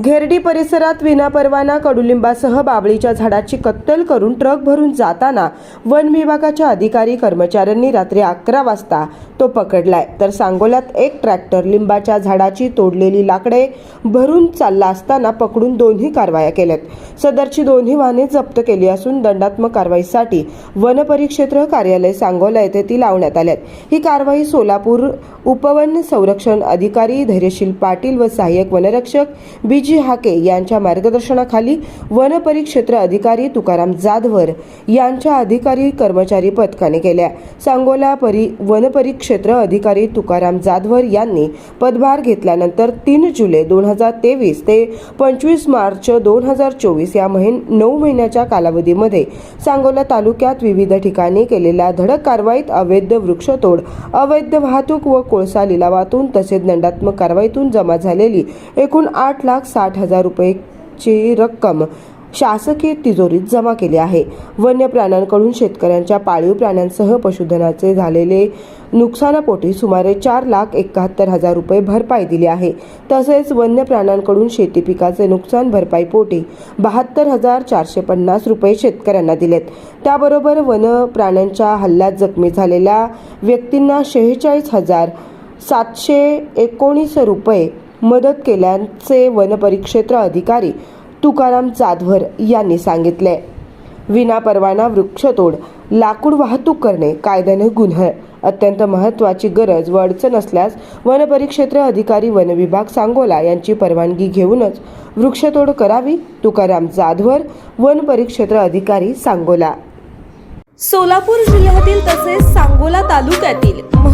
घेरडी परिसरात विनापरवाना कडुलिंबासह बाबळीच्या झाडाची कत्तल करून ट्रक भरून जाताना वन विभागाच्या अधिकारी कर्मचाऱ्यांनी रात्री अकरा वाजता तो पकडलाय. तर सांगोल्यात एक ट्रॅक्टर लिंबाच्या झाडाची तोडलेली लाकडे भरून चालला असताना पकडून दोन्ही कारवाया केल्यात. सदरची दोन्ही वाहने जप्त केली असून दंडात्मक कारवाईसाठी वन परिक्षेत्र कार्यालय सांगोला येथे ती लावण्यात आल्यात. ही कारवाई सोलापूर उपवन संरक्षण अधिकारी धैर्यशील पाटील व सहाय्यक वनरक्षक बीजी जी हाके यांच्या मार्गदर्शनाखाली वन परिक्षेत्र अधिकारी तुकाराम जाधवर यांच्या अधिकारी कर्मचारी पथकाने केल्या. सांगोला परि वन परिक्षेत्र अधिकारी तुकाराम जाधवर यांनी पदभार घेतल्यानंतर तीन जुलै दोन हजार तेवीस ते पंचवीस मार्च दोन हजार चोवीस या महिन नऊ महिन्याच्या कालावधीमध्ये सांगोला तालुक्यात विविध ठिकाणी केलेल्या धडक कारवाईत अवैध वृक्षतोड अवैध वाहतूक व कोळसा लिलावातून तसेच दंडात्मक कारवाईतून जमा झालेली एकूण आठ लाख साठ हजार रुपयेची रक्कम शासकीय तिजोरीत जमा केली आहे. वन्य प्राण्यांकडून शेतकऱ्यांच्या पाळीव प्राण्यांसह पशुधनाचे झालेले नुकसानापोटी सुमारे चार लाख एकाहत्तर हजार रुपये भरपाई दिली आहे. तसेच वन्य प्राण्यांकडून शेती पिकाचे नुकसान भरपाईपोटी बहात्तर हजार चारशे पन्नास रुपये शेतकऱ्यांना दिलेत. त्याबरोबर वन प्राण्यांच्या हल्ल्यात जखमी झालेल्या व्यक्तींना शेहेचाळीस हजार सातशे एकोणीस रुपये मदत केल्याचे वनपरिक्षेत्र अधिकारी तुकाराम जाधवर यांनी सांगितले. विनापरवाना वृक्षतोड लाकूड वाहतूक करणे कायद्याने गुन्हा. अत्यंत महत्त्वाची गरज व अडचण असल्यास वनपरिक्षेत्र अधिकारी वन विभाग सांगोला यांची परवानगी घेऊनच वृक्षतोड करावी तुकाराम जाधवर वन परिक्षेत्र अधिकारी सांगोला. सोलापूर जिल्ह्यातील तसेच सांगोला तालुक्यातील